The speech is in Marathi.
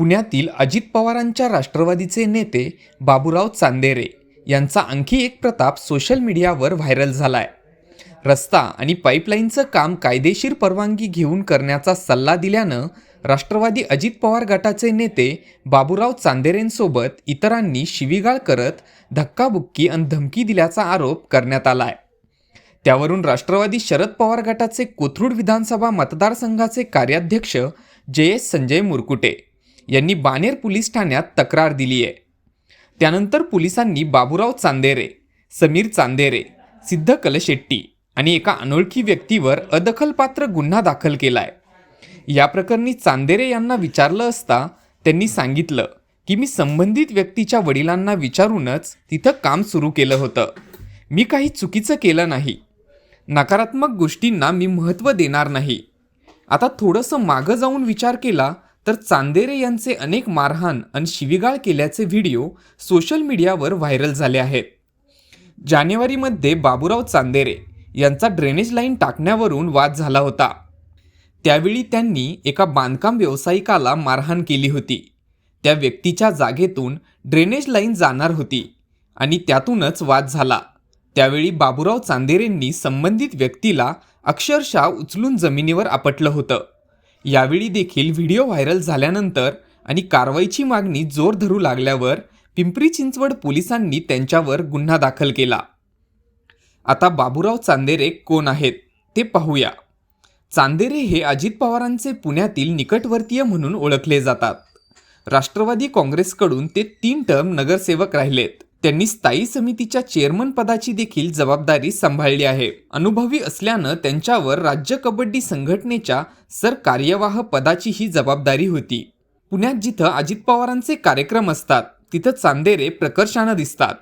पुण्यातील अजित पवारांच्या राष्ट्रवादीचे नेते बाबूराव चांदेरे यांचा आणखी एक प्रताप सोशल मीडियावर व्हायरल झालाय. रस्ता आणि पाईपलाईनचं काम कायदेशीर परवानगी घेऊन करण्याचा सल्ला दिल्यानं राष्ट्रवादी अजित पवार गटाचे नेते बाबूराव चांदेरेंसोबत इतरांनी शिवीगाळ करत धक्काबुक्की आणि धमकी दिल्याचा आरोप करण्यात आलाय. त्यावरून राष्ट्रवादी शरद पवार गटाचे कोथरूड विधानसभा मतदारसंघाचे कार्याध्यक्ष जयेश संजय मुरकुटे यांनी बानेर पोलीस ठाण्यात तक्रार दिली आहे. त्यानंतर पोलिसांनी बाबूराव चांदेरे समीर चांदेरे सिद्ध कलशेट्टी आणि एका अनोळखी व्यक्तीवर अदखलपात्र गुन्हा दाखल केला आहे या प्रकरणी चांदेरे यांना विचारलं असता त्यांनी सांगितलं की मी संबंधित व्यक्तीच्या वडिलांना विचारूनच तिथं काम सुरू केलं होतं. मी काही चुकीचं केलं नाही. नकारात्मक गोष्टींना मी महत्त्व देणार नाही. आता थोडंसं मागं जाऊन विचार केला तर चांदेरे यांचे अनेक मारहाण आणि शिवीगाळ केल्याचे व्हिडिओ सोशल मीडियावर व्हायरल झाले आहेत. जानेवारीमध्ये बाबूराव चांदेरे यांचा ड्रेनेज लाईन टाकण्यावरून वाद झाला होता. त्यावेळी त्यांनी एका बांधकाम व्यावसायिकाला मारहाण केली होती. त्या व्यक्तीच्या जागेतून ड्रेनेज लाईन जाणार होती आणि त्यातूनच वाद झाला. त्यावेळी बाबूराव चांदेरेंनी संबंधित व्यक्तीला अक्षरशः उचलून जमिनीवर आपटलं होतं. यावेळी देखील व्हिडिओ व्हायरल झाल्यानंतर आणि कारवाईची मागणी जोर धरू लागल्यावर पिंपरी चिंचवड पोलिसांनी त्यांच्यावर गुन्हा दाखल केला. आता बाबूराव चांदेरे कोण आहेत ते पाहूया. चांदेरे हे अजित पवारांचे पुण्यातील निकटवर्तीय म्हणून ओळखले जातात. राष्ट्रवादी काँग्रेसकडून ते तीन टर्म नगरसेवक राहिलेत. त्यांनी स्थायी समितीच्या चेअरमन पदाची देखील जबाबदारी सांभाळली आहे. अनुभवी असल्यानं त्यांच्यावर राज्य कबड्डी संघटनेच्या सर कार्यवाह पदाची ही जबाबदारी होती. पुण्यात जिथं अजित पवारांचे कार्यक्रम असतात तिथं चांदेरे प्रकर्षानं दिसतात.